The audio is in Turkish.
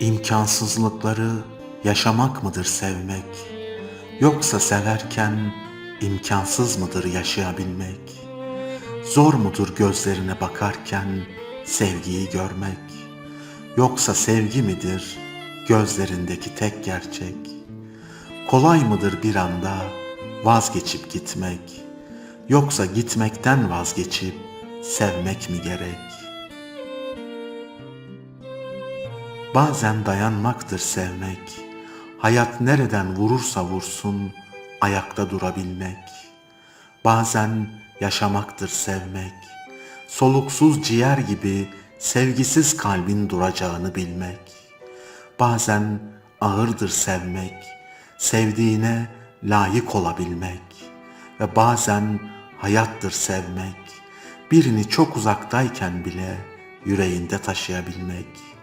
İmkansızlıkları yaşamak mıdır sevmek? Yoksa severken imkansız mıdır yaşayabilmek? Zor mudur gözlerine bakarken sevgiyi görmek? Yoksa sevgi midir gözlerindeki tek gerçek? Kolay mıdır bir anda vazgeçip gitmek? Yoksa gitmekten vazgeçip sevmek mi gerek? Bazen dayanmaktır sevmek. Hayat nereden vurursa vursun ayakta durabilmek. Bazen yaşamaktır sevmek. Soluksuz ciğer gibi sevgisiz kalbin duracağını bilmek. Bazen ağırdır sevmek. Sevdiğine layık olabilmek. Ve bazen hayattır sevmek. Birini çok uzaktayken bile yüreğinde taşıyabilmek.''